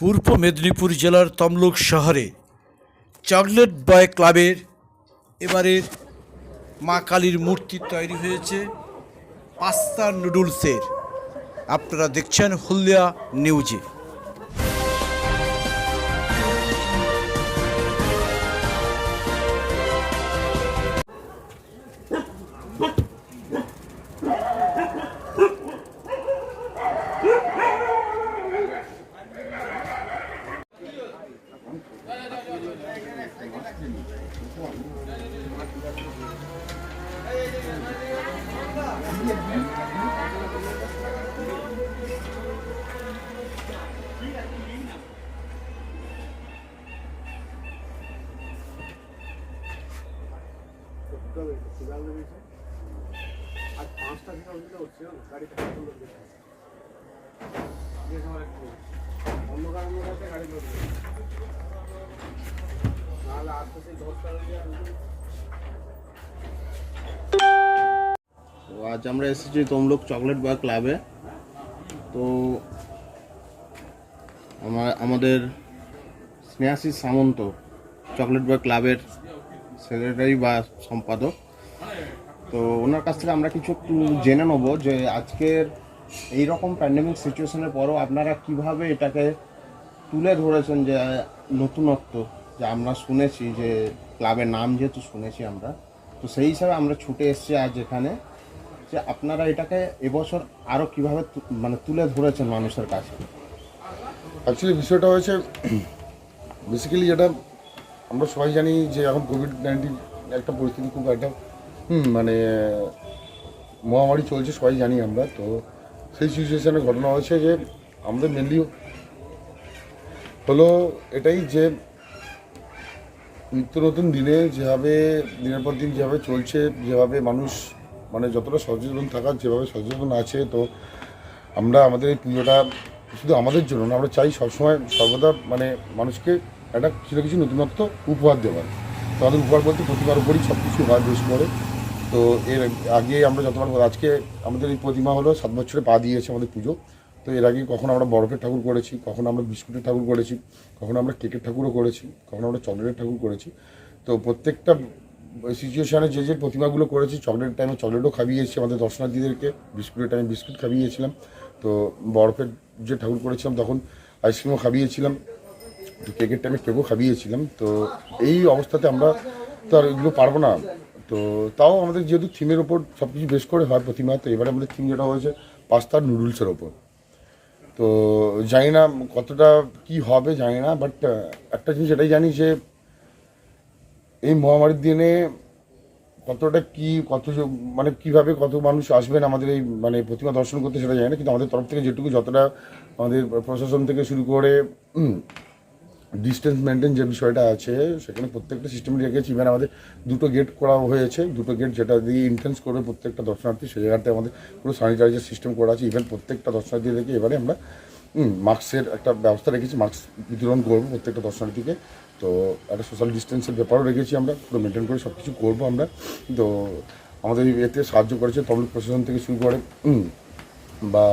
পূর্ব মেদিনীপুর জেলার তমলুক শহরে chocolate boy ক্লাবের এবারের মা কালীর মূর্তি তৈরি হয়েছে পাস্তা নুডলসের। আপনারা দেখছেন হলদিয়া নিউজে। আজ পাঁচটা থেকে অসুবিধা হচ্ছে না গাড়িটা একটু অন্ধকার গাড়ি ধরবে তো আজ আমরা এসেছি তমলুক চকলেট বয় ক্লাবে। তো আমার, আমাদের স্নেহাশিস সামন্ত চকলেট বয় ক্লাবের সেক্রেটারি বা সম্পাদক। তো ওনার কাছ থেকে আমরা কিছু একটু জেনে নেব যে আজকের এই রকম প্যান্ডেমিক সিচুয়েশনের পরও আপনারা কীভাবে এটাকে তুলে ধরেছেন যে নতুনত্ব? যে আমরা শুনেছি যে ক্লাবের নাম যেহেতু শুনেছি আমরা, তো সেই হিসাবে আমরা ছুটে এসেছি আজ এখানে। যে আপনারা এটাকে এবছর আরও কীভাবে মানে তুলে ধরেছেন মানুষের কাছে? অ্যাকচুয়ালি বিষয়টা হয়েছে বেসিক্যালি যেটা আমরা সবাই জানি যে এখন কোভিড নাইন্টিন একটা পরিস্থিতি খুব একটা মানে মহামারী চলছে সবাই জানি আমরা, তো সেই সিচুয়েশনে ঘটনা হয়েছে যে আমাদের মেনলি হলো এটাই যে নিত্য নতুন দিনে যেভাবে, দিনের পর দিন যেভাবে চলছে, যেভাবে মানুষ মানে যতটা সচেতন থাকার যেভাবে সচেতন আছে, তো আমরা আমাদের এই পুজোটা শুধু আমাদের জন্য না, আমরা চাই সবসময় সর্বদা মানে মানুষকে একটা কিছু না কিছু নতুনত্ব উপহার দেওয়ার। তো আমাদের উপহার বলতে প্রতিমার উপরই সব কিছু হয় বেশ করে তো এর আগে আমরা যতবার, আজকে আমাদের এই প্রতিমা হলো সাত বছরে পা দিয়েছে আমাদের পুজো। তো এর আগে কখনো আমরা বরফের ঠাকুর করেছি, কখনো আমরা বিস্কুটের ঠাকুর করেছি, কখনো আমরা কেকের ঠাকুরও করেছি, কখনো আমরা চকলেটের ঠাকুর করেছি। তো প্রত্যেকটা সিচুয়েশানে যে যে প্রতিমাগুলো করেছি চকলেটের টাইমে চকলেটও খাইয়েছি আমাদের দর্শনার্থীদেরকে, বিস্কুটের টাইমে বিস্কুট খাইয়েছিলাম। তো বরফের যে ঠাকুর করেছিলাম, তখন আইসক্রিমও খাইয়েছিলাম। তো কেকের টাইমে কেকও খাইয়েছিলাম। তো এই অবস্থাতে আমরা তো আর এগুলো পারব না। তো তাও আমাদের যেহেতু থিমের ওপর সব কিছু বেশ করে হয় প্রতিমা, তো এবারে আমাদের থিম যেটা হয়েছে, পাস্তার নুডলসের ওপর তো জানি না কতটা কি হবে, জানি না বাট একটা জিনিস এটাই জানি যে এই মহামারীর দিনে কতটা কি, কত মানে কীভাবে কত মানুষ আসবেন আমাদের এই মানে প্রতিমা দর্শন করতে সেটা জানি না, কিন্তু আমাদের তরফ থেকে যেটুকু যতটা আমাদের প্রশাসন থেকে শুরু করে ডিস্টেন্স মেনটেন যে বিষয়টা আছে, সেখানে প্রত্যেকটা সিস্টেম রেখেছি ইভেন আমাদের দুটো গেট করা হয়েছে। দুটো গেট যেটা দিয়ে ইন্টেন্স করবে প্রত্যেকটা দর্শনার্থী সেই জায়গাতে আমাদের পুরো স্যানিটাইজার সিস্টেম করা আছে। ইভেন প্রত্যেকটা দর্শনার্থী দর্শনার্থীদেরকে এবারে আমরা মাস্কের একটা ব্যবস্থা রেখেছি। মাস্ক বিতরণ করব প্রত্যেকটা দর্শনার্থীকে। তো একটা সোশ্যাল ডিস্টেন্সের ব্যাপারও রেখেছি আমরা। পুরো মেনটেন করে সব কিছু করব আমরা। তো আমাদের এতে সাহায্য করেছে তমলুক প্রশাসন থেকে শুরু করে বা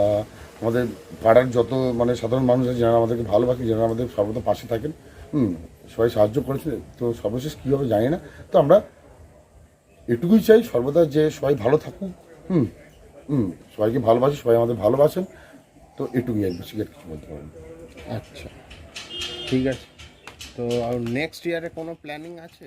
আমাদের পাড়ার যত মানে সাধারণ মানুষ আছে, যারা আমাদেরকে ভালোবাসে, যারা আমাদের সর্বদা পাশে থাকেন, হুম, সবাই সাহায্য করেছে। তো সর্বশেষ কীভাবে জানি না। তো আমরা এটুকুই চাই সর্বদা যে সবাই ভালো থাকুক, হুম হুম, সবাইকে ভালোবাসি, সবাই আমাদের ভালোবাসেন। তো এটুকুই আর বেশি কিছু বলতে পারব। না। আচ্ছা ঠিক আছে। তো আর নেক্সট ইয়ারে কোনো প্ল্যানিং আছে?